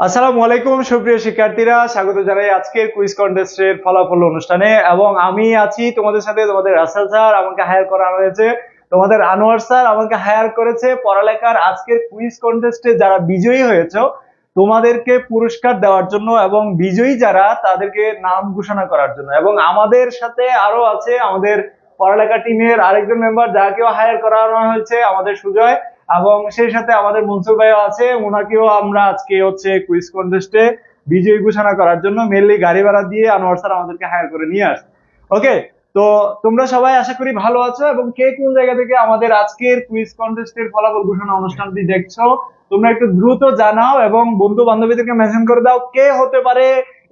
আসসালামু আলাইকুম, সুপ্রিয় শিক্ষার্থীরা। স্বাগত জানাই আজকের কুইজ কন্টেস্টের ফলাফল অনুষ্ঠানে। এবং আমি আছি তোমাদের সাথে, তোমাদের রাসেল স্যার, আমাকে হায়ার করা হয়েছে। তোমাদের আনোয়ার স্যার আমাকে হায়ার করেছে পড়ালেখার আজকের কুইজ কন্টেস্টে যারা বিজয়ী হয়েছে, তোমাদেরকে পুরস্কার দেওয়ার জন্য এবং বিজয়ী যারা, তাদেরকে নাম ঘোষণা করার জন্য। এবং আমাদের সাথে আরও আছে আমাদের পড়ালেখা টিমের আরেকজন মেম্বার যাকেও হায়ার করানো হয়েছে, আমাদের সুজয়। এবং সেই সাথে আমাদের মনসুর ভাইও আছে ওনাকেও আমরা আজকে হচ্ছে কুইজ কন্টেস্টে বিজয়ী ঘোষণা করার জন্য মেনলি গাড়ি ভাড়া দিয়ে আনোয়ার স্যার আমাদেরকে হায়ার করে নিয়ে আসে ওকে তো তোমরা সবাই আশা করি ভালো আছো এবং কে কোন জায়গা থেকে আমাদের আজকের কুইজ কন্টেস্টের ফলাফল ঘোষণা অনুষ্ঠানটি দেখছ, তোমরা একটু দ্রুত জানাও এবং বন্ধু বান্ধবীদেরকে মেনশন করে দাও কে হতে পারে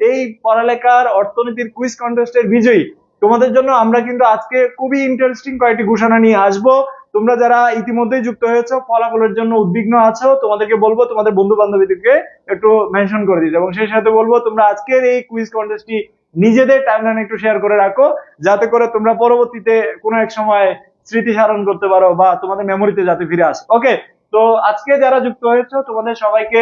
এই পড়ালেখার অর্থনীতির কুইজ কন্টেস্টের বিজয়ী। তোমাদের জন্য আমরা কিন্তু আজকে খুবই ইন্টারেস্টিং কয়েকটি ঘোষণা নিয়ে আসব। তোমরা যারা ইতিমধ্যেই যুক্ত হয়েছো, ফলাফলের জন্য উদ্বিগ্ন আছো, তোমাদেরকে বলব, তোমাদের বন্ধু বান্ধবীদেরকে একটু মেনশন করে দিতে। এবং সেই সাথে বলব, তোমরা আজকের এই কুইজ কন্টেস্টটি নিজেদের টাইমলাইনে একটু শেয়ার করে রাখো, যাতে করে তোমরা পরবর্তীতে কোনো এক সময় স্মৃতি স্মরণ করতে পারো বা তোমাদের মেমোরিতে যাতে ফিরে আসে। ওকে তো আজকে যারা যুক্ত হয়েছো, তোমাদের সবাইকে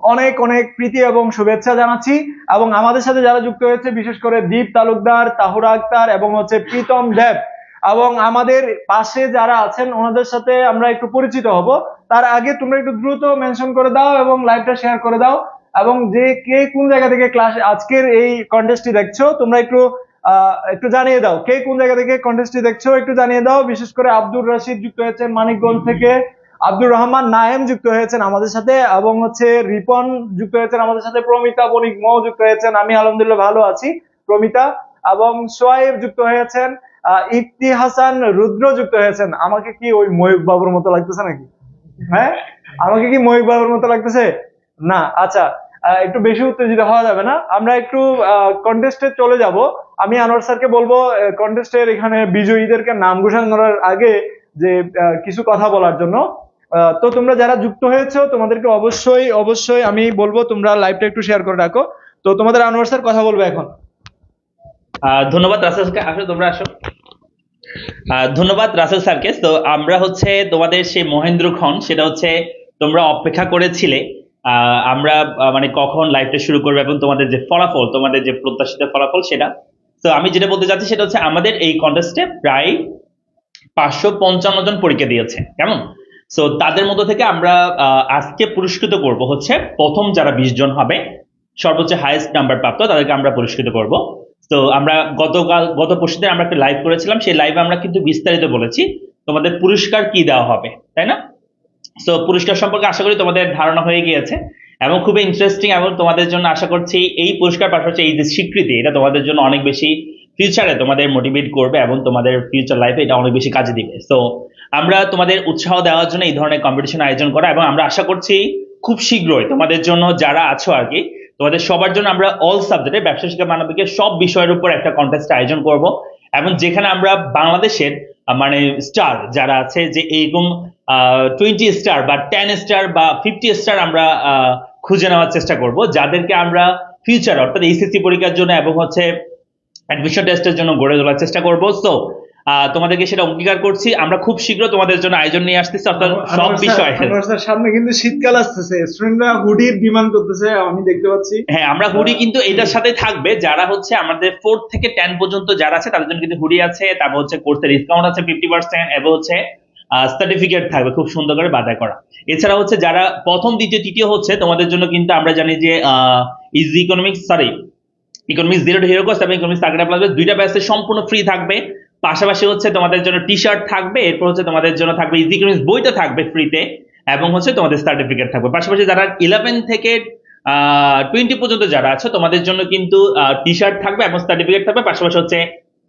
অনেক অনেক প্রীতি এবং শুভেচ্ছা জানাচ্ছি। এবং আমাদের সাথে যারা যুক্ত হয়েছে, বিশেষ করে দীপ তালুকদার, তাহুরা আক্তার এবং হচ্ছে প্রীতম দেব। এবং আমাদের পাশে যারা আছেন, ওনাদের সাথে আমরা একটু পরিচিত হব। তার আগে তোমরা একটু দ্রুত মেনশন করে দাও এবং লাইভটা শেয়ার করে দাও। এবং যে কে কোন জায়গা থেকে ক্লাস আজকের এই কন্টেস্টটি দেখছ, তোমরা একটু একটু জানিয়ে দাও। কে কোন জায়গা থেকে কন্টেস্টটি দেখছ, একটু জানিয়ে দাও। বিশেষ করে আব্দুর রশিদ যুক্ত হয়েছেন মানিকগঞ্জ থেকে। আব্দুর রহমান, নায়েম যুক্ত হয়েছেন আমাদের সাথে এবং হচ্ছে রিপন যুক্ত হয়েছেন আমাদের সাথে, প্রমিতা বণিক মৌ যুক্ত হয়েছেন। আমি আলহামদুলিল্লাহ ভালো আছি, প্রমিতা। এবং সোয়াইব যুক্ত হয়েছেন। ইফতি হাসান রুদ্র যুক্ত হয়েছেন। আমাকে কি ওই ময়ূক বাবুর মতো লাগতেছে নাকি? হ্যাঁ? আমাকে কি ময়ূক বাবুর মতো লাগতেছে? না আচ্ছা একটু বেশি উত্তেজিত হওয়া যাবে না। আমরা একটু কন্টেস্টে চলে যাব। আমি আনোয়ার স্যারকে বলব কন্টেস্টের এখানে বিজয়ীদেরকে নাম ঘোষণা করার আগে যে কিছু কথা বলার জন্য। তো তোমরা যারা যুক্ত হয়েছো, তোমাদেরকে অবশ্যই অবশ্যই আমি বলব, তোমরা লাইভটা একটু শেয়ার করে রাখো। তো তোমাদের আনোয়ার স্যার কথা বলবে এখন। ধন্যবাদ আসো, তোমরা আসো। ধন্যবাদ রাসেল স্যারকে। তো আমরা হচ্ছে তোমাদের সেই মহেন্দ্র খন সেটা হচ্ছে তোমরা অপেক্ষা করেছিলে। আমরা মানে কখন লাইভটা শুরু করবে এবং তোমাদের যে ফলাফল, তোমাদের যে প্রত্যাশিত ফলাফল সেটা। তো আমি যেটা বলতে চাচ্ছি সেটা হচ্ছে আমাদের এই কন্টেস্টে প্রায় পাঁচশো পঞ্চান্ন জন পরীক্ষা দিয়েছে। কেমন? সো তাদের মধ্যে থেকে আমরা আজকে পুরস্কৃত করব হচ্ছে প্রথম যারা বিশ জন হবে, সর্বোচ্চ হাইয়েস্ট নাম্বার প্রাপ্ত, তাদেরকে আমরা পুরস্কৃত করব। তো আমরা গতকাল, গত পরশুদিন আমরা একটা লাইভ করেছিলাম, সেই লাইভে আমরা কিন্তু বিস্তারিত বলেছি, তোমাদের পুরস্কার কি দেওয়া হবে, তাই না? তো পুরস্কার সম্পর্কে আশা করি তোমাদের ধারণা হয়ে গিয়েছে, এবং খুবই ইন্টারেস্টিং এবং তোমাদের জন্য আশা করছি এই পুরস্কার পাশাপাশি এই যে স্বীকৃতি, এটা তোমাদের জন্য অনেক বেশি ফিউচারে তোমাদের মোটিভেট করবে এবং তোমাদের ফিউচার লাইফে এটা অনেক বেশি কাজে দিবে। তো আমরা তোমাদের উৎসাহ দেওয়ার জন্য এই ধরনের কম্পিটিশন আয়োজন করা, এবং আমরা আশা করছি খুব শীঘ্রই তোমাদের জন্য যারা আছো আর কি তোমাদের সবার জন্য আমরা অল সাবজেক্টে ব্যবসা, শিক্ষা, মানবিকের সব বিষয়ের উপর একটা কন্টেস্ট আয়োজন করব। এবং যেখানে আমরা বাংলাদেশের মানে স্টার যারা আছে, যে এরকম টোয়েন্টি স্টার বা টেন স্টার বা ফিফটি স্টার আমরা খুঁজে নেওয়ার চেষ্টা করব। যাদেরকে আমরা ফিউচার অর্থাৎ এইচএসসি পরীক্ষার জন্য এবং হচ্ছে অ্যাডমিশন টেস্টের জন্য গড়ে তোলার চেষ্টা করব। তো তোমাদেরকে সেটা অঙ্গীকার করছি। আমরা খুব শীঘ্র তোমাদের জন্য আয়োজন নিয়ে আসতেছি অর্থাৎ সব বিষয়ে। সামনে কিন্তু শীতকাল আসতেছে। স্টুডেন্টরা হুডির ডিমান্ড করতেছে আমি দেখতে পাচ্ছি। হ্যাঁ আমরা হুডি কিন্তু এটার সাথে থাকবে। যারা হচ্ছে আমাদের ফোর্থ থেকে টেন পর্যন্ত যারা আছে তাদের জন্য কিন্তু হুডি আছে তারপর হচ্ছে কোর্সের ডিসকাউন্ট আছে ফিফটি পার্সেন্ট এবং হচ্ছে সার্টিফিকেট থাকবে খুব সুন্দর করে বাজার করা। এছাড়া হচ্ছে যারা প্রথম দ্বিতীয় তৃতীয় হচ্ছে তোমাদের জন্য কিন্তু আমরা জানি যে easy economics sorry economics zero to hero course এবং ইকোনমিক্স টার্গেট প্লাস দুইটা ব্যাচে সম্পূর্ণ ফ্রি থাকবে। পাশাপাশি হচ্ছে তোমাদের জন্য টি শার্ট থাকবে, এরপর হচ্ছে তোমাদের জন্য থাকবে ইজি ইকোনমিক্স বইটা থাকবে ফ্রিতে এবং হচ্ছে তোমাদের সার্টিফিকেট থাকবে। পাশাপাশি যারা ইলেভেন থেকে টোয়েন্টি পর্যন্ত যারা আছে, তোমাদের জন্য কিন্তু টি শার্ট থাকবে এবং সার্টিফিকেট থাকবে। পাশাপাশি হচ্ছে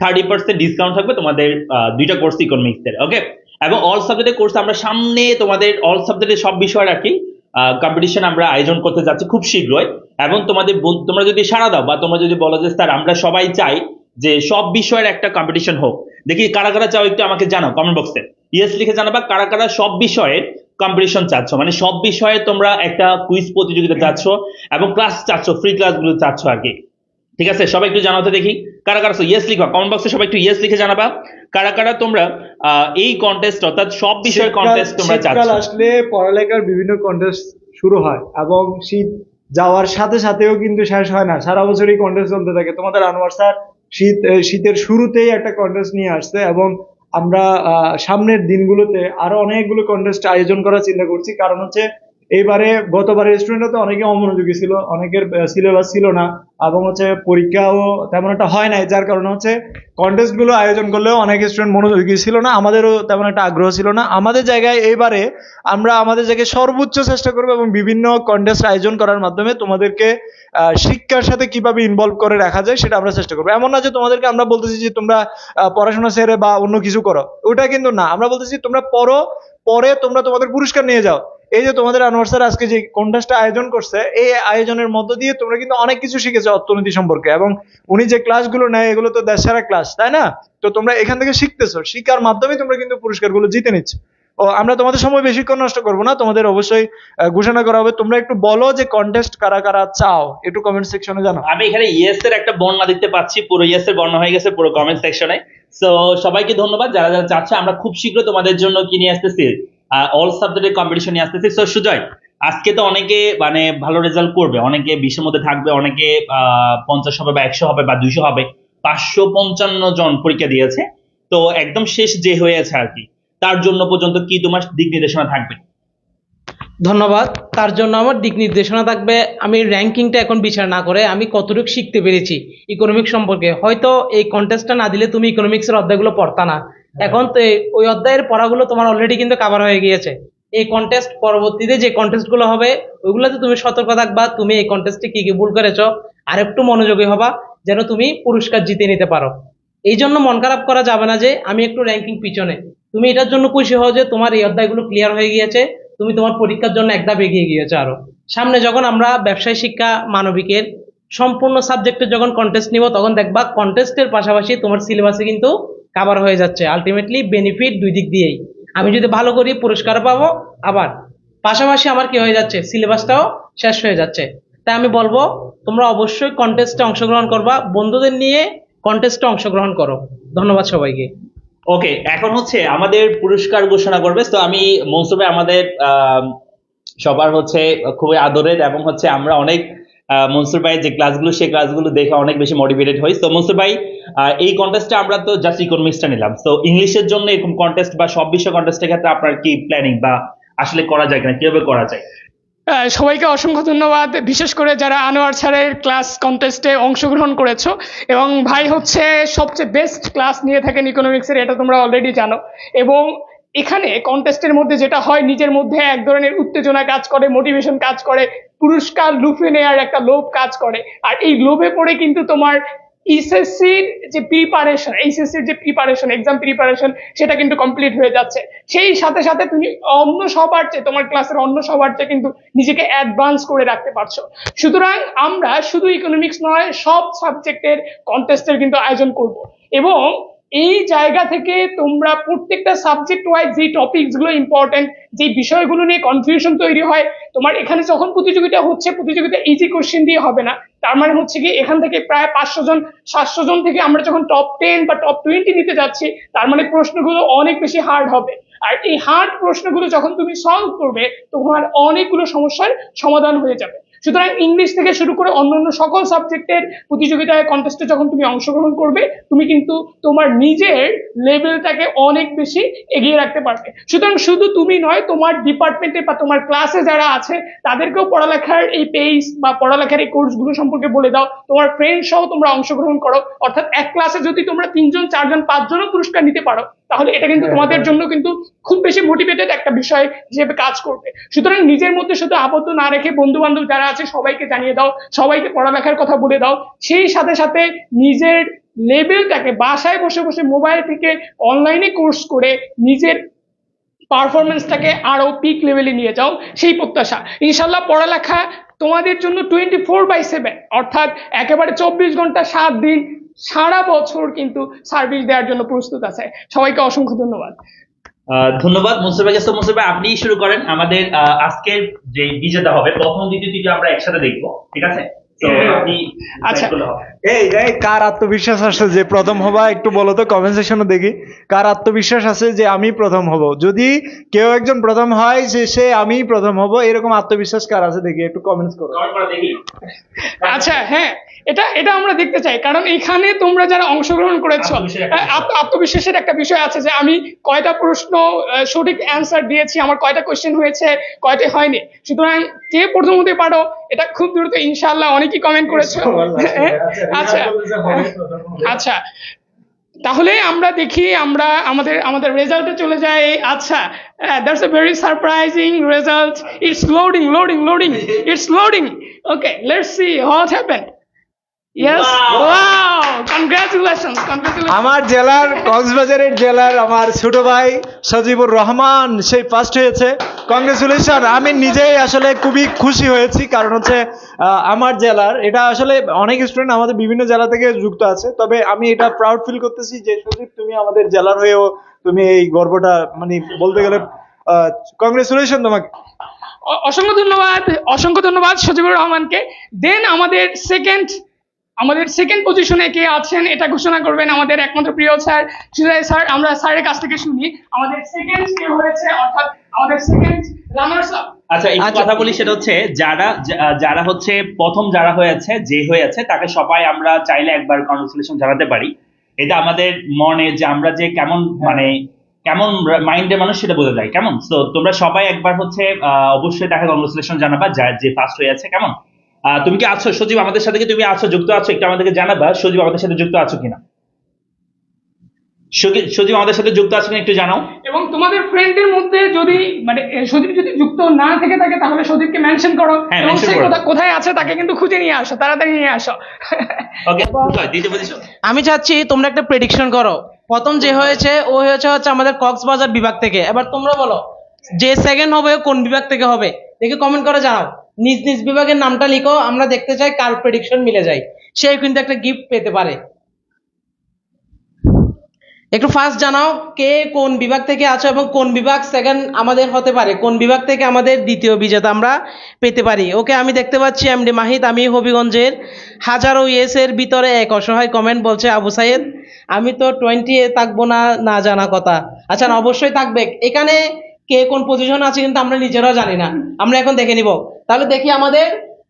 থার্টি পার্সেন্ট ডিসকাউন্ট থাকবে তোমাদের দুইটা কোর্স ইকোনমিক্সের ওকে এবং অল সাবজেক্টের কোর্স আমরা সামনে তোমাদের অল সাবজেক্টের সব বিষয় আর রাখি কম্পিটিশন আমরা আয়োজন করতে যাচ্ছি খুব শীঘ্রই। এবং তোমাদের তোমরা যদি সাড়া দাও বা তোমরা যদি বলো যে, স্যার, আমরা সবাই চাই যে সব বিষয়ের একটা কম্পিটিশন হোক। দেখি কারা কারা চাও একটু আমাকে জানাও কমেন্ট বক্সে ইয়েস লিখে জানাবা কারা কারা সব বিষয়ের কম্পিটিশন চাচ্ছ। মানে সব বিষয়ে তোমরা একটা কুইজ প্রতিযোগিতা চাচ্ছ এবং ক্লাস চাচ্ছ ফ্রি ক্লাসগুলো চাচ্ছ আর কি। ঠিক আছে? সবাই একটু জানাতে দেখি। কারা কারা ইয়েস লিখো কমেন্ট বক্সে সবাই একটু ইয়েস লিখে জানাবা। কারা কারা তোমরা এই কন্টেস্ট অর্থাৎ সব বিষয়ের শীতকাল- কন্টেস্ট তোমরা চাচ্ছ। আসলে পড়ালেখার বিভিন্ন কন্টেস্ট শুরু হয় এবং শীত যাওয়ার সাথে সাথেও কিন্তু শেষ হয় না। সারা বছরই কন্টেস্ট চলতে থাকে। তোমাদের আনোয়ার স্যার শীত শীতের শুরুতেই একটা কন্টেস্ট নিয়ে আসছে এবং আমরা সামনের দিনগুলোতে আরও অনেকগুলো কন্টেস্ট আয়োজন করার চিন্তা করছি। কারণ হচ্ছে এইবারে গতবারের স্টুডেন্টরা তো অনেকে অমনোযোগী ছিল, অনেকের সিলেবাস ছিল না এবং হচ্ছে পরীক্ষাও তেমন একটা হয় নাই, যার কারণে হচ্ছে কন্টেস্টগুলো আয়োজন করলেও অনেক স্টুডেন্ট মনোযোগী ছিল না, আমাদেরও তেমন একটা আগ্রহ ছিল না। আমাদের জায়গায় এইবারে আমরা আমাদের জায়গায় সর্বোচ্চ চেষ্টা করব এবং বিভিন্ন কন্টেস্ট আয়োজন করার মাধ্যমে তোমাদেরকে শিক্ষার সাথে কীভাবে ইনভলভ করে রাখা যায় সেটা আমরা চেষ্টা করব। এমন না যে তোমাদেরকে আমরা বলতেছি যে তোমরা পড়াশোনা সেরে বা অন্য কিছু করো, ওটা কিন্তু না। আমরা বলতেছি তোমরা পড়ো, পরে তোমরা তোমাদের পুরস্কার নিয়ে যাও। এই যে তোমাদের আনোয়ার স্যার আজকে যে কন্টেস্টটা আয়োজন করছে, এই আয়োজনের মধ্য দিয়ে তোমরা কিন্তু অনেক কিছু শিখেছো অর্থনীতি সম্পর্কে এবং উনি যে ক্লাসগুলো নেয়, এগুলো তো দেশ ক্লাস তাই না? তো তোমরা এখান থেকে শিখতেছো, শিখার মাধ্যমে তোমরা কিন্তু পুরস্কারগুলো জিতে নিচ্ছ। ও, আমরা তোমাদের সময় বেশিক্ষণ নষ্ট করব না, তোমাদের অবশ্যই ঘোষণা করা হবে। তোমরা একটু বলো যে কন্টেস্ট কারা কারা চাও, একটু কমেন্ট সেকশনে জানাও আমি এখানে ইয়েস এর একটা বর্ণনা দেখতে পাচ্ছি, পুরো ইয়েস এর বর্ণনা হয়ে গেছে পুরো কমেন্ট সেকশনে সো সবাইকে ধন্যবাদ, যারা যারা চাচ্ছে, আমরা খুব শীঘ্র তোমাদের জন্য কি নিয়ে আসতেছি অল সাবজেক্টের কম্পিটিশন নিয়ে আসতেছি। সো সুজয়, আজকে তো অনেকে মানে ভালো রেজাল্ট করবে। অনেকে বিশের মধ্যে থাকবে, অনেকে পঞ্চাশ হবে বা একশো হবে বা দুইশো হবে। পাঁচশো পঞ্চান্ন জন পরীক্ষা দিয়েছে। তো, একদম শেষ যে হয়েছে আর কি। তার জন্য পর্যন্ত কি তোমার দিক নির্দেশনা থাকবে? ধন্যবাদ। তার জন্য আমার দিক নির্দেশনা থাকবে, আমি র্যাঙ্কিংটা এখন বিচার না করে আমি কতটুকু শিখতে পেরেছি ইকোনমিক্স সম্পর্কে। হয়তো এই কন্টেস্টটা না দিলে তুমি ইকোনমিক্সের অধ্যায়গুলো পড়তা না। এখন তো ওই অধ্যায়ের পড়াগুলো তোমার অলরেডি কিন্তু কাভার হয়ে গিয়েছে। এই কন্টেস্ট পরবর্তীতে যে কন্টেস্টগুলো হবে, ওইগুলোতে তুমি সতর্ক থাকবা, তুমি এই কন্টেস্টে কি কি ভুল করেছ, আর একটু মনোযোগী হবা, যেন তুমি পুরস্কার জিতে নিতে পারো। এই জন্য মন খারাপ করা যাবে না যে, আমি একটু র্যাঙ্কিং পিছনে। তুমি এটার জন্য খুশি হও যে, তোমার এই অধ্যায়গুলো ক্লিয়ার হয়ে গিয়েছে, তুমি তোমার পরীক্ষার জন্য একদম এগিয়ে গিয়েছো আরও। সামনে যখন আমরা ব্যবসায় শিক্ষা, মানবিকের সম্পূর্ণ সাবজেক্টে যখন কন্টেস্ট নিব, তখন দেখবা কন্টেস্টের পাশাপাশি তোমার সিলেবাসে কিন্তু কাভার হয়ে যাচ্ছে। আলটিমেটলি বেনিফিট দুই দিক দিয়েই। আমি যদি ভালো করি পুরস্কার পাবো আবার। পাশাপাশি আমার কি হয়ে যাচ্ছে? সিলেবাসটাও শেষ হয়ে যাচ্ছে। তাই আমি বলব তোমরা অবশ্যই কন্টেস্টে অংশগ্রহণ করবা। বন্ধুদের নিয়ে কন্টেস্টে অংশগ্রহণ করো। ধন্যবাদ সবাইকে। ওকে এখন হচ্ছে আমাদের পুরস্কার ঘোষণা করবে। তো আমি মৌসুমে আমাদের আম, সবার হচ্ছে খুবই আদরের এবং হচ্ছে আমরা অনেক মনসুর ভাই যে ক্লাসগুলো সেই ক্লাসগুলো দেখে অনেক বেশি মোটিভেটেড হই। তো মনসুর ভাই এই কন্টেস্টে আমরা তো জাস্ট ইকোনমিক্সটা নিলাম। তো ইংলিশের জন্য এরকম কন্টেস্ট বা সব বিষয় কন্টেস্টের ক্ষেত্রে আপনার কি প্ল্যানিং বা আসলে করা যায় কিনা, কীভাবে করা যায়? সবাইকে অসংখ্য ধন্যবাদ, বিশেষ করে যারা আনোয়ার স্যারের ক্লাস কন্টেস্টে অংশগ্রহণ করেছ। এবং ভাই হচ্ছে সবচেয়ে বেস্ট ক্লাস নিয়ে থাকেন ইকোনমিক্সের এটা তোমরা অলরেডি জানো। এবং এখানে কন্টেস্টের মধ্যে যেটা হয়, নিজের মধ্যে এক ধরনের উত্তেজনা কাজ করে মোটিভেশন কাজ করে, পুরস্কার লুফে নেওয়ার একটা লোভ কাজ করে। আর এই লোভে পড়ে কিন্তু তোমার ইসএসসির যে প্রিপারেশন এইচএসসির যে প্রিপারেশন এক্সাম প্রিপারেশন সেটা কিন্তু কমপ্লিট হয়ে যাচ্ছে। সেই সাথে সাথে তুমি অন্য সবার চেয়ে, তোমার ক্লাসের অন্য সবার চেয়ে কিন্তু নিজেকে অ্যাডভান্স করে রাখতে পারছ। সুতরাং আমরা শুধু ইকোনমিক্স নয়, সব সাবজেক্টের কন্টেস্টের কিন্তু আয়োজন করব। এবং এই জায়গা থেকে তোমরা প্রত্যেকটা সাবজেক্ট ওয়াইজ যে টপিকসগুলো ইম্পর্টেন্ট যে বিষয়গুলো নিয়ে কনফিউশন তৈরি হয়, তোমার এখানে যখন প্রতিযোগিতা হচ্ছে, প্রতিযোগিতা ইজি কোশ্চেন দিয়ে হবে না। তার মানে হচ্ছে কি, এখান থেকে প্রায় পাঁচশো জন, সাতশো জন থেকে আমরা যখন টপ টেন বা টপ টোয়েন্টি নিতে যাচ্ছি, তার মানে প্রশ্নগুলো অনেক বেশি হার্ড হবে। আর এই হার্ড প্রশ্নগুলো যখন তুমি সলভ করবে, তোমার অনেকগুলো সমস্যার সমাধান হয়ে যাবে। সুতরাং ইংলিশ থেকে শুরু করে অন্যান্য সকল সাবজেক্টের প্রতিযোগিতায় কন্টেস্টে যখন তুমি অংশগ্রহণ করবে তুমি কিন্তু তোমার নিজের লেভেলটাকে অনেক বেশি এগিয়ে রাখতে পারবে। সুতরাং শুধু তুমি নয় তোমার ডিপার্টমেন্টে বা তোমার ক্লাসে যারা আছে তাদেরকেও পড়ালেখার এই পেস বা পড়ালেখার এই কোর্সগুলো সম্পর্কে বলে দাও। তোমার ফ্রেন্ড সহ তোমরা অংশগ্রহণ করো। অর্থাৎ এক ক্লাসে যদি তোমরা তিনজন চারজন পাঁচজনও পুরস্কার নিতে পারো তাহলে এটা কিন্তু তোমাদের জন্য কিন্তু খুব বেশি মোটিভেটেড একটা বিষয় হিসেবে কাজ করবে। সুতরাং নিজের মধ্যে শুধু আবদ্ধ না রেখে বন্ধু বান্ধব যারা আছে, সবাইকে জানিয়ে দাও, সবাইকে পড়ালেখার কথা বলে দাও। সেই সাথে সাথে নিজের লেভেলটাকে, বাসায় বসে বসে মোবাইল থেকে অনলাইনে কোর্স করে নিজের পারফরমেন্সটাকে আরও পিক লেভেলে নিয়ে যাও, সেই প্রত্যাশা। ইনশাল্লাহ পড়ালেখা তোমাদের জন্য টোয়েন্টি ফোর বাই সেভেন অর্থাৎ একেবারে চব্বিশ ঘণ্টা সাত দিন, সারা বছর কিন্তু সার্ভিস দেওয়ার জন্য প্রস্তুত আছে। সবাইকে অসংখ্য ধন্যবাদ। ধন্যবাদ মুনসুর ভাই। মুনসুর ভাই আপনি শুরু করেন। আমাদের আজকের যে বিজেতা হবে প্রথম দ্বিতীয় তৃতীয় আমরা একসাথে দেখব ঠিক আছে? আচ্ছা। এই এই কার আত্মবিশ্বাস আছে যে প্রথম হবা? একটু বলো তো কমেন্ট সেকশনে দেখি। কার আত্মবিশ্বাস আছে যে আমি প্রথম হব? যদি কেউ একজন প্রথম হয় যে সে আমি প্রথম হব। এরকম আত্মবিশ্বাস কার আছে দেখি একটু কমেন্টস করো। আচ্ছা হ্যাঁ। এটা এটা আমরা দেখতে চাই। কারণ এখানে তোমরা যারা অংশগ্রহণ করেছ আত্মবিশ্বাসের একটা বিষয়। আছে যে আমি কয়টা প্রশ্ন সঠিক অ্যান্সার দিয়েছি আমার কয়টা কোশ্চেন হয়েছে কয়টা হয়নি। সুতরাং কে প্রথম হতে পারো এটা খুব দ্রুত ইনশাল্লাহ অনেকেই কমেন্ট করেছ। আচ্ছা। আচ্ছা। তাহলে আমরা দেখি আমরা আমাদের আমাদের রেজাল্টে চলে যাই। আচ্ছা that's a very surprising result it's loading loading loading it's loading okay let's see what happened yes Wow! Wow congratulations congratulation আমার জেলার কক্সবাজারের জেলার আমার ছোট ভাই সজিবুর রহমান সেই ফার্স্ট হয়েছে। কংগ্রেচুলেশন আমি নিজেই আসলে খুবই খুশি হয়েছি কারণ হচ্ছে আমার জেলার এটা আসলে অনেক স্টুডেন্ট আমাদের বিভিন্ন জেলা থেকে যুক্ত আছে তবে আমি এটা প্রাউড ফিল করতেছি যে সজীব তুমি আমাদের জেলার হয়েও তুমি এই গর্বটা মানে বলতে গেলে কংগ্রেচুলেশন তোমাকে। অসংখ্য ধন্যবাদ অসংখ্য ধন্যবাদ সজিবুর রহমানকে। দেন আমাদের সেকেন্ড আমাদের সেকেন্ড পজিশনে কে আছেন এটা ঘোষণা করবেন আমাদের একমাত্র প্রিয় স্যার। সুজয় স্যার আমরা স্যারের কাছ থেকে শুনি। আমাদের সেকেন্ড কে হয়েছে অর্থাৎ আমাদের সেকেন্ড রানার্স আপ আচ্ছা একটু আচ্ছা। কথা বলি সেটা হচ্ছে যারা যারা হচ্ছে প্রথম যারা হয়েছে যে হয়েছে তাকে সবাই আমরা চাইলে একবার কনগ্রেচুলেশন জানাতে পারি। এটা আমাদের মনে যে আমরা যে কেমন মানে কেমন মাইন্ডের মানুষ সেটা বোঝা যায়। কেমন? তো তোমরা সবাই একবার হচ্ছে আহ, অবশ্যই তাকে কনগ্রেচুলেশন জানাবা যার যে ফার্স্ট হয়েছে কেমন? তুমি কি আছো? সজীব আমাদের সাথে কি তুমি আছো? যুক্ত আছো? একটু আমাদেরকে জানাবা সজীব আমাদের সাথে যুক্ত আছো কিনা? সজীব সজীব আমাদের সাথে যুক্ত আছো কিনা একটু জানাও। এবং তোমাদের ফ্রেন্ডের মধ্যে যদি মানে সদীপ যদি যুক্ত না থেকে থাকে তাহলে সদীপকে মেনশন করো। হ্যাঁ, এবং সে কোথা- কোথায় আছে তাকে কিন্তু খুঁজে নিয়ে আসো তাড়াতাড়ি নিয়ে আসো। আমি চাচ্ছি তোমরা একটা প্রেডিকশন করো। প্রথম যে হয়েছে ও হয়েছে হচ্ছে আমাদের কক্সবাজার বিভাগ থেকে। এবার তোমরা বলো যে সেকেন্ড হবে ও কোন বিভাগ থেকে হবে? দেখে কমেন্ট করে জানাও। নিজ নিজ বিভাগের নামটা লিখো, আমরা দেখতে চাই কার প্রেডিকশন মিলে যায়। সে কিন্তু একটা গিফট পেতে পারে। একটু ফার্স্ট জানাও কে কোন বিভাগ থেকে আছো এবং কোন বিভাগ সেকেন্ড আমাদের হতে পারে, কোন বিভাগ থেকে আমাদের দ্বিতীয় বিজেতা আমরা পেতে পারি। ওকে, আমি দেখতে পাচ্ছি এমডি মাহিদ আমি হবিগঞ্জের হাজারো ইয়েস এর ভিতরে এক, অসহায় কমেন্ট বলছে আবু সাইদ আমি তো টোয়েন্টি এ থাকব না না জানা কথা। আচ্ছা অবশ্যই থাকবে। এখানে কে কোন পজিশন আছে কিন্তু আমরা নিজেরাও জানি না। আমরা এখন দেখে নিব। তাহলে দেখি আমাদের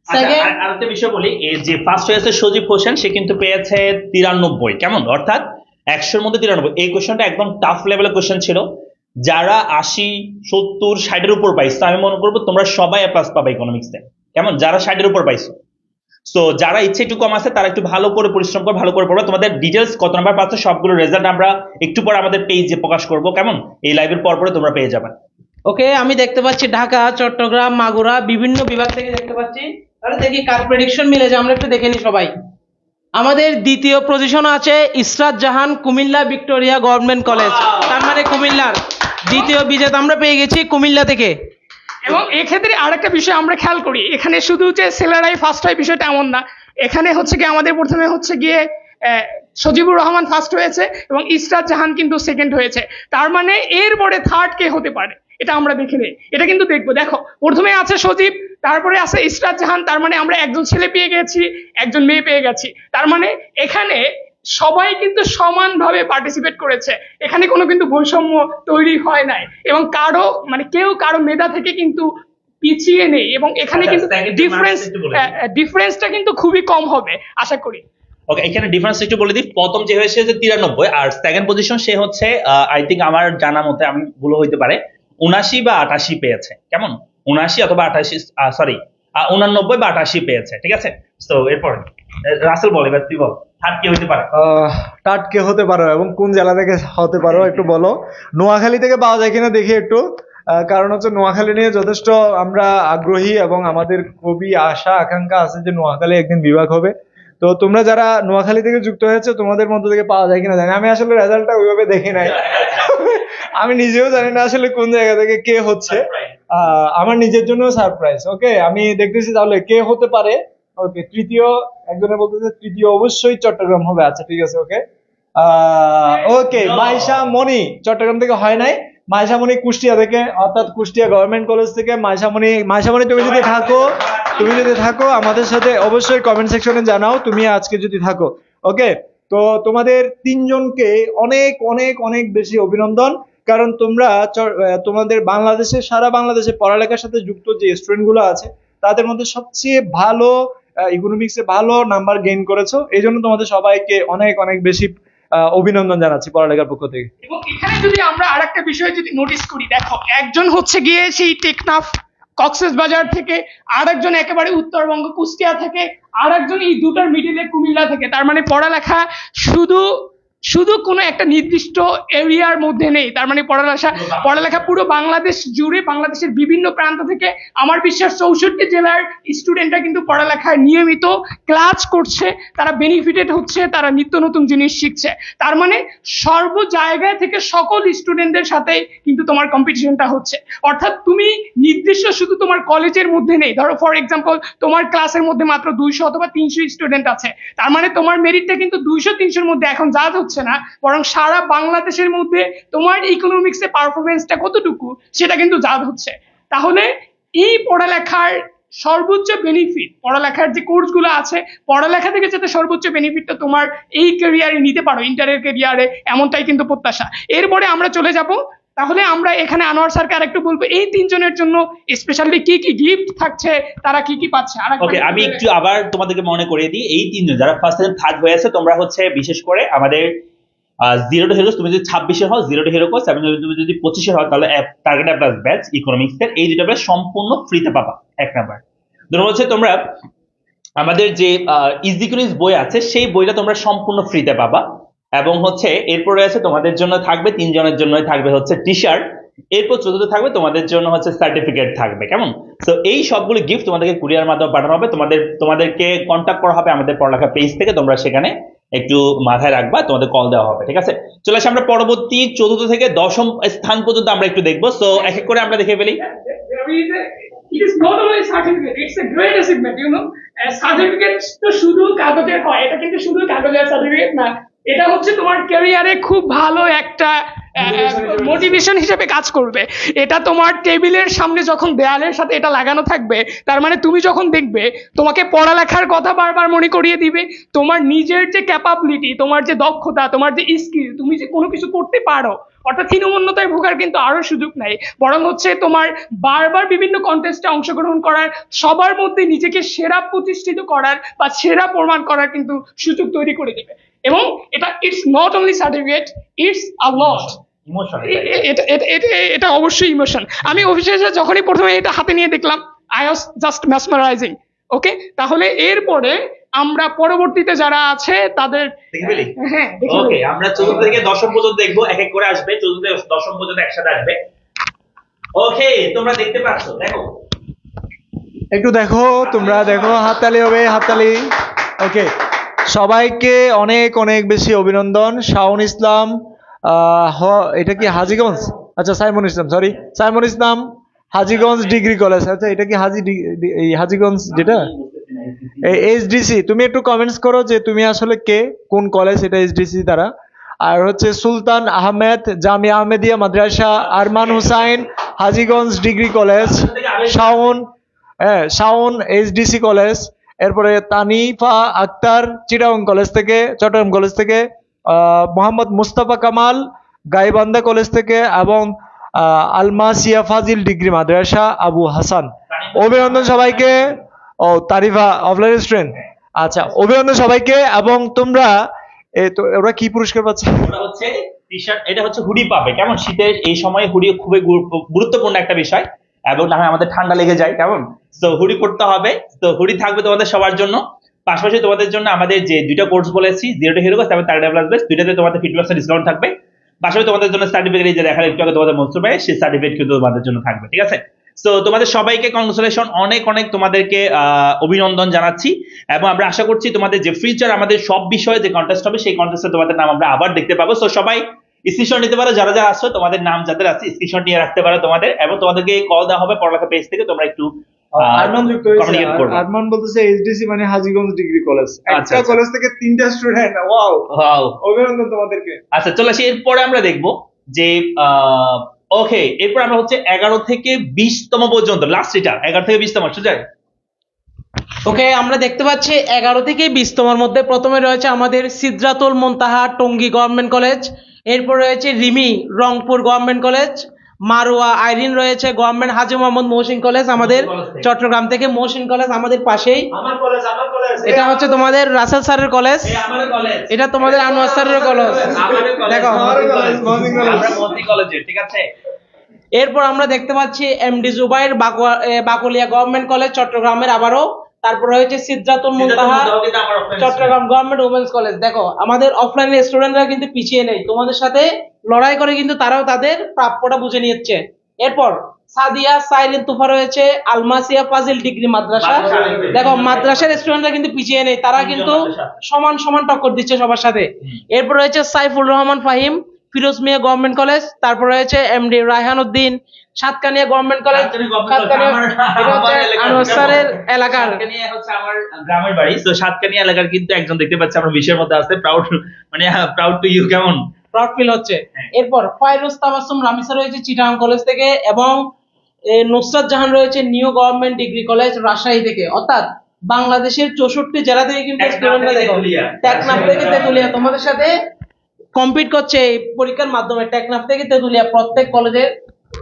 আচ্ছা, আরেকটা বিষয় বলি এই যে ফার্স্ট হয়েছে সজীব হোসেন সে কিন্তু পেয়েছে তিরানব্বই কেমন? অর্থাৎ একশোর মধ্যে তিরানব্বই। এই কোশ্চেনটা একদম টাফ লেভেলের কোশ্চেন ছিল। যারা আশি সত্তর ষাটের উপর পাইছো আমি মনে করব তোমরা সবাই প্লাস পাবে ইকোনমিক্সে কেমন? যারা ষাটের উপর পাইছো। তো যারা ইচ্ছে একটু কম আছে, তারা একটু ভালো করে পরিশ্রম করে, ভালো করে পড়বে তোমাদের ডিটেলস কত নাম্বার পাচ্ছ, সবগুলো রেজাল্ট আমরা একটু পরে আমাদের পেজে প্রকাশ করব। কেমন? এই লাইভের পর পরে তোমরা পেয়ে যাবে। ওকে আমি দেখতে পাচ্ছি ঢাকা, চট্টগ্রাম, মাগুরা, বিভিন্ন বিভাগ থেকে দেখতে পাচ্ছি। তাহলে দেখি কার প্রেডিকশন মিলে যে আমরা একটু দেখে নিই সবাই। আমাদের দ্বিতীয় পজিশন আছে Israt Jahan, Cumilla, Victoria government college. তার মানে কুমিল্লার। দ্বিতীয় বিজেতা আমরা পেয়ে গেছি কুমিল্লা থেকে। এবং এক্ষেত্রে আরেকটা বিষয় আমরা খেয়াল করি এখানে শুধু যে ছেলেরাই ফার্স্ট হয় বিষয়টা এমন না। এখানে হচ্ছে গিয়ে আমাদের প্রথমে হচ্ছে গিয়ে সজিবুর রহমান ফার্স্ট হয়েছে এবং ইসরাত জাহান কিন্তু সেকেন্ড হয়েছে। তার মানে এরপরে থার্ড কে হতে পারে এটা আমরা দেখে নিই। এটা কিন্তু দেখব। দেখো প্রথমে আছে সজীব তারপরে আছে ইসরাত জাহান তার মানে আমরা একজন ছেলে পেয়ে গেছি একজন মেয়ে পেয়ে গেছি। তার মানে এখানে সবাই কিন্তু সমানভাবে পার্টিসিপেট করেছে। এখানে কোনো কিন্তু বৈষম্য তৈরি হয় নাই। এবং কারও মানে কেউ কারও মেধা থেকে কিন্তু পিছিয়ে নেই। এবং এখানে আচ্ছা, কিন্তু ডিফারেন্স দিন। ডিফারেন্সটা কিন্তু খুবই কম হবে আশা করি। ওকে এখানে ডিফারেন্স একটু বলে দিই। প্রথম যে হয়েছে যে তিরানব্বই আর সেকেন্ড পজিশন সে হচ্ছে আই থিঙ্ক আমার জানা মতে আমি ভুল হইতে পারে উনাশি বা আটাশি পেয়েছে। কেমন? উনাশি অথবা আটাশি সরি উনানব্বই বা আটাশি পেয়েছে ঠিক আছে? তো এরপর রাসেল বল এবার তুই বল। থার্ড কি হইতে পারে? টাটকে হতে পারো এবং কোন জেলা থেকে হতে পারো একটু বলো। নোয়াখালী থেকে পাওয়া যায় কিনা দেখি একটু। কারণ হচ্ছে নোয়াখালী নিয়ে যথেষ্ট আমরা আগ্রহী এবং আমাদের খুবই আশা আকাঙ্ক্ষা আছে যে নোয়াখালী একদিন বিভাগ হবে। তো তোমরা যারা নোয়াখালী থেকে যুক্ত হয়েছে তোমাদের মধ্যে থেকে পাওয়া যায় কিনা জানি। আমি আসলে রেজাল্টটা ওইভাবে দেখি নাই। আমি নিজেও জানি না আসলে কোন জায়গা থেকে কে হচ্ছে। আহ, আমার নিজের জন্য সারপ্রাইজ ওকে আমি দেখতেছি তাহলে কে হতে পারে? ওকে তৃতীয় একজনের বলতেছে তৃতীয় অবশ্যই চট্টগ্রাম হবে। আচ্ছা ঠিক আছে ওকে ওকে মাইশা মনি চট্টগ্রাম থেকে হয় নাই। মাইশা মনি কুষ্টিয়া থেকে অর্থাৎ কুষ্টিয়া গভর্নমেন্ট কলেজ থেকে। মাইশা মনি মাইশা মনি তুমি যদি থাকো তুমি যদি থাকো আমাদের সাথে অবশ্যই কমেন্ট সেকশনে জানাও তুমি আজকে যদি থাকো। ওকে তো তোমাদের তিনজনকে অনেক অনেক অনেক বেশি অভিনন্দন। কারণ তোমরা তোমাদের বাংলাদেশে সারা বাংলাদেশে পড়ালেখার সাথে যুক্ত যে স্টুডেন্টগুলো আছে তাদের মধ্যে সবচেয়ে ভালো ইকোনমিক্সে ভালো নাম্বার গেইন করেছ। এই জন্য তোমাদের সবাইকে অনেক অনেক বেশি অভিনন্দন জানাচ্ছি পড়ালেখার পক্ষ থেকে। এবং এখানে যদি আমরা আরেকটা বিষয় যদি নোটিস করি, দেখো, একজন হচ্ছে গিয়ে সেই টেকনাফ কক্সেস বাজার থেকে আর একজন একেবারে উত্তরবঙ্গ, কুষ্টিয়া থেকে আর একজন এই দুটার মিডিলে কুমিল্লা থেকে। তার মানে পড়ালেখা শুধু শুধু কোনো একটা নির্দিষ্ট এরিয়ার মধ্যে নেই। তার মানে পড়ালেখা পড়ালেখা পুরো বাংলাদেশ জুড়ে, বাংলাদেশের বিভিন্ন প্রান্ত থেকে আমার বিশ্বাস চৌষট্টি জেলার স্টুডেন্টরা কিন্তু পড়ালেখায় নিয়মিত ক্লাস করছে, তারা বেনিফিটেড হচ্ছে, তারা নিত্য নতুন জিনিস শিখছে। তার মানে সর্ব জায়গায় থেকে সকল স্টুডেন্টদের সাথে কিন্তু তোমার কম্পিটিশনটা হচ্ছে। অর্থাৎ তুমি নির্দিষ্ট শুধু তোমার কলেজের মধ্যে নেই। ধরো ফর এক্সাম্পল তোমার ক্লাসের মধ্যে মাত্র দুইশো অথবা তিনশো স্টুডেন্ট আছে। তার মানে তোমার মেরিটটা কিন্তু দুইশো, তিনশোর মধ্যে। এখন যা হচ্ছে না, বরং সারা বাংলাদেশের মধ্যে তোমার ইকোনমিক্সে পারফরমেন্সটা কতটুকু, সেটা কিন্তু জাজ হচ্ছে। তাহলে এই পড়ালেখার সর্বোচ্চ বেনিফিট পড়ালেখার যে কোর্সগুলো আছে, পড়ালেখা থেকে যাতে সর্বোচ্চ বেনিফিটটা তোমার এই ক্যারিয়ারে নিতে পারো ইন্টারের ক্যারিয়ারে এমনটাই কিন্তু প্রত্যাশা। এরপরে আমরা চলে যাব তাহলে আমরা এখানে আনোয়ার স্যারকে আরেকটু বলব এই তিনজনের জন্য স্পেশালি কি কি গিফট থাকছে তারা কি কি পাচ্ছে? ওকে আমি একটু আবার তোমাদেরকে মনে করিয়ে দিই এই তিনজন যারা ফার্স্ট সেকেন্ড থার্ড হয়ে আছে তোমরা হচ্ছে বিশেষ করে আমাদের জিরো টু হিরোস তুমি যদি ছাব্বিশে হও জিরো টু হিরো কোর্স এবং যদি তুমি যদি পঁচিশে হও তাহলে টার্গেট প্লাস ব্যাচ ইকোনমিক্স এর এই দুটো ব্যাচ সম্পূর্ণ ফ্রিতে পাবা এক নাম্বার দুটো হচ্ছে তোমরা আমাদের যে ইজিকোনিক্স বই আছে সেই বইটা তোমরা সম্পূর্ণ ফ্রিতে পাবা। এবং হচ্ছে এরপরে আছে তোমাদের জন্য থাকবে, তিনজনের জন্যই থাকবে হচ্ছে টি শার্ট এরপর চতুর্থ থাকবে, তোমাদের জন্য হচ্ছে সার্টিফিকেট থাকবে, কেমন? তো এই সবগুলো গিফট তোমাদেরকে কুরিয়ার মাধ্যমে পাঠানো হবে, তোমাদের, তোমাদেরকে কন্ট্যাক্ট করা হবে আমাদের পড়ালেখা পেজ থেকে, তোমরা সেখানে একটু মাথায় রাখবা, তোমাদের কল দেওয়া হবে, ঠিক আছে? চলে আসি আমরা পরবর্তী চতুর্থ থেকে দশম স্থান পর্যন্ত আমরা একটু দেখব তো এক এক করে আমরা দেখে ফেলি। শুধু কাগজের হয়, এটা কিন্তু শুধু কাগজের সার্টিফিকেট না এটা হচ্ছে তোমার ক্যারিয়ারে খুব ভালো একটা মোটিভেশন হিসেবে। কাজ করবে। এটা তোমার টেবিলের সামনে যখন দেয়ালের সাথে এটা লাগানো থাকবে তার মানে তুমি যখন দেখবে তোমাকে পড়ালেখার কথা বারবার মনে করিয়ে দিবে তোমার নিজের যে ক্যাপাবিলিটি তোমার যে দক্ষতা তোমার যে স্কিল তুমি যে কোনো কিছু করতে পারো অর্থাৎ হীনমন্যতায় ভোগার কিন্তু আরও সুযোগ নাই। বরং হচ্ছে তোমার বারবার বিভিন্ন কন্টেস্টে অংশগ্রহণ করার সবার মধ্যে নিজেকে সেরা প্রতিষ্ঠিত করার বা সেরা প্রমাণ করার কিন্তু সুযোগ তৈরি করে দেবে। এবং এটা it's not only certificate it's a lot এটা এটা এটা- এটা অবশ্যই ইমোশন আমি অফিসে যখনই প্রথমে এটা হাতে নিয়ে দেখলাম I was just mesmerising okay তাহলে এরপরে আমরা পরবর্তীতে যারা আছে তাদের হ্যাঁ ওকে আমরা চতুর্থ থেকে দশম পর্যন্ত দেখব এক এক করে আসবে চতুর্থ দশম পর্যন্ত একসাথে আসবে। ওকে তোমরা দেখতে পাচ্ছ দেখো। একটু দেখো তোমরা দেখো হাততালি হবে হাততালি। ওকে সবাইকে অনেক অনেক বেশি অভিনন্দন। শাওন ইসলাম এটা কি হাজিগঞ্জ? আচ্ছা Saimon Islam sorry Saimon Islam, Hajiganj degree college. আচ্ছা এটা কি হাজি হাজিগঞ্জ যেটা? এইচডিসি। তুমি একটু কমেন্টস করো যে তুমি আসলে কে, কোন কলেজ এটা এইচডিসি দ্বারা? আর হচ্ছে সুলতান আহমেদ জামিয়া আহমেদিয়া মাদ্রাসা, আরমান হুসাইন, হাজিগঞ্জ ডিগ্রি কলেজ, শাওন হ্যাঁ শাওন এইচডিসি কলেজ। এরপরে তানিফা আক্তার চিটাগং কলেজ থেকে, চট্টগ্রাম কলেজ থেকে মোহাম্মদ মুস্তাফা কামাল গাইবান্ধা কলেজ থেকে এবং আলমাসিয়া ফাজিল ডিগ্রি মাদ্রাসা আবু হাসান। অভিনন্দন সবাইকে। ও তারিফা অফলাইন রেস্টুরেন্ট আচ্ছা অভিনন্দন সবাইকে এবং তোমরা ওরা কি পুরস্কার পাচ্ছে? এটা হচ্ছে হুডি পাবে। কেমন শীতের এই সময় হুডি খুবই গুরু- গুরুত্বপূর্ণ একটা বিষয়। এবং না হয় আমাদের ঠান্ডা লেগে যায়, কেমন? তো হুডি পড়তে হবে। তো হুডি থাকবে তোমাদের সবার জন্য। পাশাপাশি তোমাদের জন্য আমাদের যে দুইটা কোর্স বলেছি জিরো টু হিরো এবং তার প্লাস বেস দুইটাতে তোমাদের ফিফটি পার্সেন্ট ডিসকাউন্ট থাকবে। পাশাপাশি তোমাদের জন্য সার্টিফিকেট যে দেখার একটু আগে তোমাদের মনসুর ভাই সেই সার্টিফিকেট কিন্তু তোমাদের জন্য থাকবে, ঠিক আছে? তো তোমাদের সবাইকে কংগ্রেচুলেশন অনেক অনেক তোমাদেরকে অভিনন্দন জানাচ্ছি। এবং আমরা আশা করছি তোমাদের যে ফিউচার আমাদের সব বিষয়ে যে কন্টেস্ট হবে, সেই কন্টেস্টে তোমাদের নাম আমরা আবার দেখতে পাবো। তো সবাই স্ক্রিনশট নিতে পারো যারা যারা আসছো তোমাদের নাম যাদের আছে স্ক্রিনশট নিয়ে রাখতে পারো তোমাদের এবং তোমাদেরকে কল দেওয়া হবে পড়ালেখা পেজ থেকে তোমরা একটু আরমান যুক্ত হয়েছে আরমান বলতেছে এইচডিসি মানে হাজিগঞ্জ ডিগ্রি কলেজ আচ্ছা, একটা আচ্ছা। কলেজ থেকে তিনটা স্টুডেন্ট ওয়াও Wow. অভিনন্দন তোমাদেরকে। আচ্ছা চলে আসি এরপরে আমরা দেখব যে ওকে এরপর আমরা হচ্ছে এগারো থেকে বিশতম পর্যন্ত লাস্ট এটা এগারো থেকে বিশতম সুজয় ওকে আমরা দেখতে পাচ্ছি এগারো থেকে বিশতমার মধ্যে প্রথমে রয়েছে আমাদের সিদ্রাতুল মুনতাহা টঙ্গী গভর্নমেন্ট কলেজ এরপর রয়েছে রিমি রংপুর গভর্নমেন্ট কলেজ মারোয়া আইরিন রয়েছে গভর্নমেন্ট হাজি মোহাম্মদ মহসিন কলেজ আমাদের চট্টগ্রাম থেকে মহসিন কলেজ আমাদের পাশেই। এটা হচ্ছে তোমাদের রাসেল স্যারের কলেজ এটা তোমাদের আনোয়ার স্যারের কলেজ দেখো। ঠিক আছে? এরপর আমরা দেখতে পাচ্ছি MD Zubair Bakulia government college চট্টগ্রামের আবারও তারপর রয়েছে Sidratul Muntaha Chattogram government women's college দেখো আমাদের অফলাইনের স্টুডেন্টরা কিন্তু পিছিয়ে নেই। তোমাদের সাথে লড়াই করে কিন্তু তারাও তাদের প্রাপ্যটা বুঝে নিচ্ছে। এরপর সাদিয়া সাইলেন তুফা রয়েছে আলমাসিয়া ফাজিল ডিগ্রি মাদ্রাসা। মাদ্রাসা। দেখো মাদ্রাসার স্টুডেন্টরা কিন্তু পিছিয়ে নেই। তারা কিন্তু সমান সমান টক্কর দিচ্ছে সবার সাথে। এরপর রয়েছে সাইফুল রহমান ফাহিম। ফিরোজ মিয়া গভর্নমেন্ট কলেজ তারপর রয়েছে MD Raihan Uddin Satkania government college Anwar এলাকার। আমার গ্রামের বাড়ি। তো সাতকানিয়া এলাকার কিন্তু একজন দেখতে পাচ্ছি আমরা বিশ্বের মধ্যে আছে প্রাউড মানে প্রাউড টু ইউ কেমন? প্রাউড ফিল হচ্ছে। হ্যাঁ। এরপর ফাইরুজ তাবাসসুম রামিসা রয়েছে চিটাং কলেজ থেকে এবং নুসরাত জাহান রয়েছে new government degree college Rajshahi থেকে। অর্থাৎ বাংলাদেশের চৌষট্টি জেলা থেকে কিন্তু স্টুডেন্টরা দেখো। টেকনাফ থেকে তেতুলিয়া। তোমাদের সাথে কম্পিট করছে এই পরীক্ষার মাধ্যমে টেকনাফ থেকে তেতুলিয়া প্রত্যেক কলেজের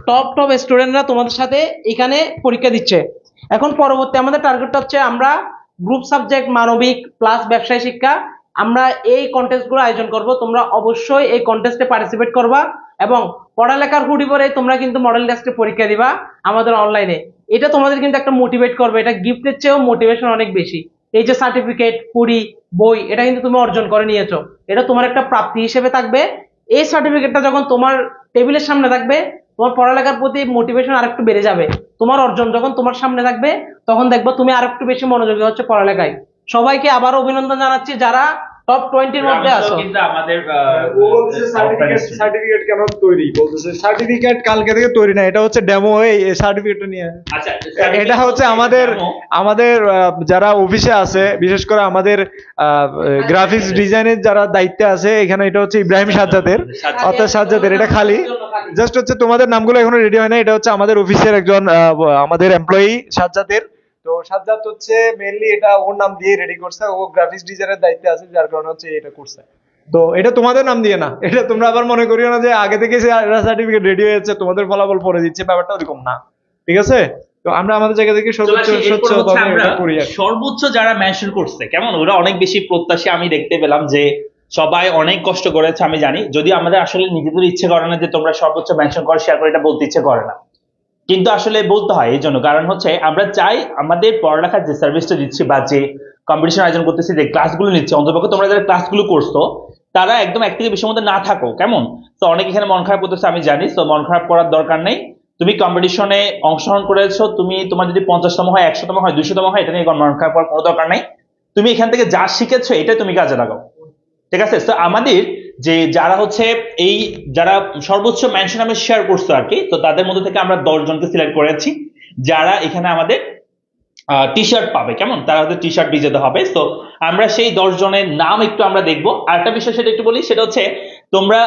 টপ টপ স্টুডেন্টরা তোমাদের সাথে এখানে পরীক্ষা দিচ্ছে। এখন পরবর্তী আমাদের টার্গেটটা হচ্ছে আমরা গ্রুপ সাবজেক্ট মানবিক প্লাস ব্যবসায় শিক্ষা, আমরা এই কন্টেস্টগুলো আয়োজন করব। তোমরা অবশ্যই এই কন্টেস্টে পার্টিসিপেট করবা এবং পড়ালেখার হুডি পরে তোমরা কিন্তু মডেল টেস্টে পরীক্ষা দিবা আমাদের অনলাইনে এটা তোমাদের কিন্তু একটা মোটিভেট করবে, এটা গিফটের চেয়েও মোটিভেশন অনেক বেশি। এই যে সার্টিফিকেট কুড়ি, বই, এটা কিন্তু তুমি অর্জন করে নিয়েছো। এটা তোমার একটা প্রাপ্তি হিসেবে থাকবে। এই সার্টিফিকেটটা যখন তোমার টেবিলের সামনে থাকবে, তোমার পড়ালেখার প্রতি মোটিভেশন আর একটু বেড়ে যাবে। তোমার অর্জন যখন তোমার সামনে থাকবে, তখন দেখব তুমি আর একটু বেশি মনোযোগী হচ্ছে পড়ালেখায়। সবাইকে আবার অভিনন্দন জানাচ্ছি যারা টপ টোয়েন্টির মধ্যে আছো কিন্তু আমাদের ও বলতেছে সার্টিফিকেট সার্টিফিকেট কেন তৈরি? বলতেছে সার্টিফিকেট কালকে থেকে তৈরি না এটা হচ্ছে ডেমো এই সার্টিফিকেটটা নিয়ে আচ্ছা এটা হচ্ছে আমাদের আমাদের যারা অফিসে আছে বিশেষ করে আমাদের গ্রাফিক্স ডিজাইনের যারা দায়িত্বে আছে এখানে এটা হচ্ছে ইব্রাহিম সাজ্জাদের। অর্থাৎ সাজ্জাদের এটা খালি। জাস্ট হচ্ছে তোমাদের নামগুলো এখনও রেডি হয় না এটা হচ্ছে আমাদের অফিসের একজন আমাদের এমপ্লয়ি সাজ্জাদের। তো সাজ্জাদ হচ্ছে মেইনলি এটা ওর নাম দিয়ে রেডি করছে ও গ্রাফিক্স ডিজাইনের দায়িত্বে আছে যার কারণে হচ্ছে এটা করছে। তো এটা তোমাদের নাম দিয়ে না এটা তোমরা আবার মনে করিও না যে আগে থেকে সার্টিফিকেট রেডি হয়েছে তোমাদের ফলাফল পরে দিচ্ছে ব্যাপারটা ওরকম না। ঠিক আছে? তো আমরা আমাদের জায়গা থেকে সর্বোচ্চ সর্বোচ্চ যারা মেনশন করছে কেমন? ওরা অনেক বেশি প্রত্যাশী আমি দেখতে পেলাম যে সবাই অনেক কষ্ট করেছে আমি জানি। যদি আমাদের আসলে নিজেদের ইচ্ছে করে না যে তোমরা সর্বোচ্চ মেনশন করো শেয়ার করে এটা বলতে ইচ্ছে করে না। কিন্তু আসলে বলতে হয় এই জন্য কারণ হচ্ছে আমরা চাই আমাদের পড়ালেখার যে সার্ভিসটা দিচ্ছি বা যে কম্পিটিশন আয়োজন করতেছি, যে ক্লাসগুলো নিচ্ছি অন্তপক্ষে তোমরা যারা ক্লাসগুলো করছ, তারা একদম এক থেকে বেশির মধ্যে না থাকো। কেমন? তো অনেক এখানে মন খারাপ করতেছে, আমি জানি। তো মন খারাপ করার দরকার নেই। তুমি কম্পিটিশনে অংশগ্রহণ করেছ, তুমি তোমার যদি পঞ্চাশতম হয়, একশোতম হয়, দুইশোতম হয়, এটা নিয়ে মন খারাপ করার কোনো দরকার নেই। তুমি এখান থেকে যা শিখেছো, এটাই তুমি কাজে লাগাও। ঠিক আছে? তো আমাদের যে যারা হচ্ছে এই, যারা সর্বোচ্চ মেনশন আমি শেয়ার করছ আর কি তো তাদের মধ্যে থেকে আমরা দশ জনকে সিলেক্ট করেছি যারা এখানে আমাদের টি শার্ট পাবে, কেমন? তারা হচ্ছে টি শার্ট বিজেতা হবে, তো আমরা সেই দশ জনের নাম একটু আমরা দেখব। আরেকটা বিষয় সেটা একটু বলি, সেটা হচ্ছে তোমরা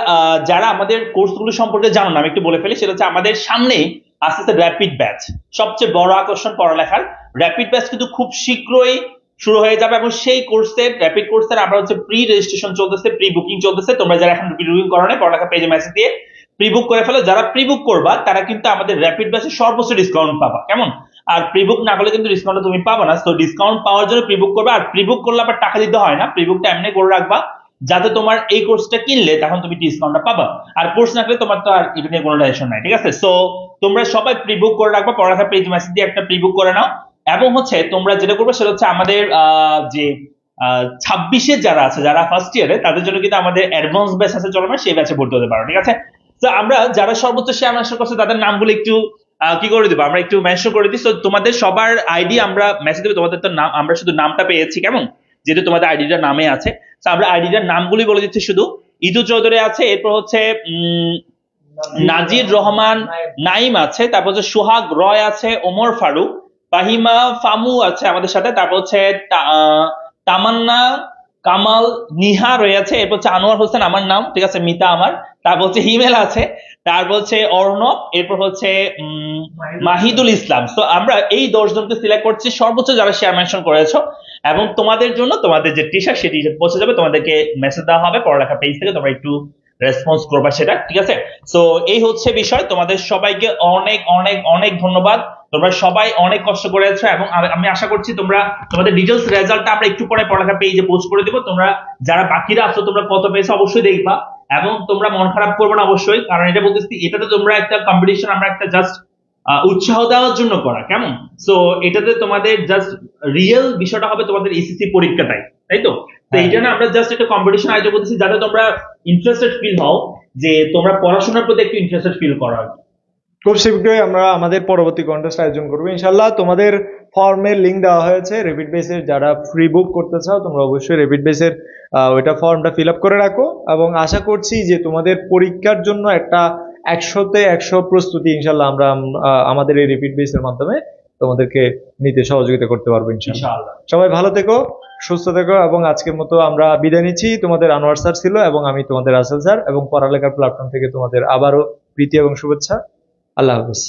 যারা আমাদের কোর্সগুলো সম্পর্কে জানো না, আমি একটু বলে ফেলি, সেটা হচ্ছে আমাদের সামনেই আস্তে আস্তে র্যাপিড ব্যাচ সবচেয়ে বড় আকর্ষণ পড়ালেখার। র্যাপিড ব্যাচ কিন্তু খুব শীঘ্রই শুরু হয়ে যাবে এবং সেই কোর্সের র্যাপিড কোর্সের আমরা হচ্ছে প্রি রেজিস্ট্রেশন চলতেছে প্রি বুকিং চলতেছে। তোমরা যারা এখন প্রি বুকিং করো না পড়ালেখা পেজে মেসেজ দিয়ে প্রি বুক করে ফেলো। যারা প্রি বুক করবা, তারা কিন্তু আমাদের র্যাপিড ব্যাচে সর্বোচ্চ ডিসকাউন্ট পাবা। কেমন? আর প্রি বুক না করলে কিন্তু ডিসকাউন্ট তুমি পাবা না। তো ডিসকাউন্ট পাওয়ার জন্য প্রি বুক করবে। আর প্রি বুক করলে আবার টাকা দিতে হয় না। প্রি বুকটা এমনি করে রাখবা, যাতে তোমার এই কোর্সটা কিনলে তখন তুমি ডিসকাউন্টটা পাবা। আর কোর্স না করলে তোমার তো আর এটা নিয়ে কোনো টেনশন নাই, ঠিক আছে? সো তোমরা সবাই প্রি বুক করে রাখবা। পড়ালেখা পেজ মেসেজ দিয়ে একটা প্রি বুক করে নাও। এবং হচ্ছে তোমরা যেটা করবে সেটা হচ্ছে আমাদের আহ, যে ছাব্বিশে যারা আছে যারা ফার্স্ট ইয়ারে তাদের জন্য কিন্তু আমাদের অ্যাডভান্স ব্যাচ আছে চলবে সেই ব্যাচে ভর্তি হতে পারো ঠিক আছে? তো আমরা যারা সর্বোচ্চ শেয়ার মেনশন করছে তাদের নামগুলো একটু কি করে দিব? আমরা একটু মেনশন করে দিই। তো তোমাদের সবার আইডি আমরা মেসেজ দেবো তোমাদের তো নাম আমরা শুধু নামটা পেয়েছি কেমন? যেহেতু তোমাদের আইডিটার নামে আছে। তো আমরা আইডিটার নামগুলি বলে দিচ্ছি শুধু। ইদু চৌধুরী আছে এরপর হচ্ছে উম, নাজির রহমান নাইম আছে তারপর হচ্ছে সোহাগ রয় আছে ওমর ফারুক ফাহিমা ফামু আছে আমাদের সাথে, তারপর হচ্ছে তামান্না, কামাল, নিহা রয়েছে, এরপর হচ্ছে আনোয়ার হোসেন আমার নাম, ঠিক আছে, মিতা আমার, তারপর হচ্ছে হিমেল আছে, তারপর হচ্ছে অর্ণব, এরপর হচ্ছে মাহিদুল ইসলাম। তো আমরা এই দশজনকে সিলেক্ট করছি, সর্বোচ্চ যারা শেয়ার মেনশন করেছ, এবং তোমাদের জন্য তোমাদের যে টি শার্ট সেই টি শার্ট পৌঁছে যাবে, তোমাদেরকে মেসেজ দেওয়া হবে, পড়ালেখা পেজ থেকে তোমরা একটু রেসপন্স করবা সেটা, ঠিক আছে? সো এই হচ্ছে বিষয়। তোমাদের সবাইকে অনেক অনেক অনেক ধন্যবাদ। তোমরা সবাই অনেক কষ্ট করেছ এবং আমি- আশা করছি তোমরা, তোমাদের ডিটেলস রেজাল্টটা আমরা একটু পরে পড়ালেখা পেজে পোস্ট করে দেবো। তোমরা যারা বাকিরা আছো, তোমরা কত পেয়েছ অবশ্যই দেখবা। এবং তোমরা মন খারাপ করবে না অবশ্যই, কারণ এটা বলতেছি এটাতে তোমরা একটা কম্পিটিশন আমরা একটা জাস্ট উৎসাহ দেওয়ার জন্য করা, কেমন? সো এটাতে তোমাদের জাস্ট রিয়েল বিষয়টা হবে তোমাদের এসএসসি পরীক্ষাটাই তাই তো? তো। এইটা না আমরা জাস্ট একটা কম্পিটিশন আয়োজন করতেছি যাতে তোমরা ইন্টারেস্টেড ফিল হও যে তোমরা পড়াশোনার প্রতি একটু ইন্টারেস্টেড ফিল করো আর খুব শীঘ্রই আমরা আমাদের পরবর্তী কন্টেস্ট আয়োজন করব ইনশাল্লাহ তোমাদের ফর্মের লিঙ্ক দেওয়া হয়েছে রেপিড বেসের যারা ফ্রি বুক করতে চাও তোমরা অবশ্যই রেপিড বেসের ওইটা ফর্মটা ফিল আপ করে রাখো। এবং আশা করছি যে তোমাদের পরীক্ষার জন্য একটা একশোতে একশো প্রস্তুতি ইনশাল্লাহ আমরা আমাদের এই রিপিট বেসের মাধ্যমে তোমাদেরকে নিতে সহযোগিতা করতে পারব ইনশাল্লাহ সবাই ভালো থেকো। সুস্থ থেকো এবং আজকের মতো আমরা বিদায় নিচ্ছি। তোমাদের আনোয়ার স্যার ছিল এবং আমি তোমাদের আসল স্যার এবং পড়ালেখার প্ল্যাটফর্ম থেকে তোমাদের আবারও প্রীতি এবং শুভেচ্ছা। আল্লাহ হাফিজ।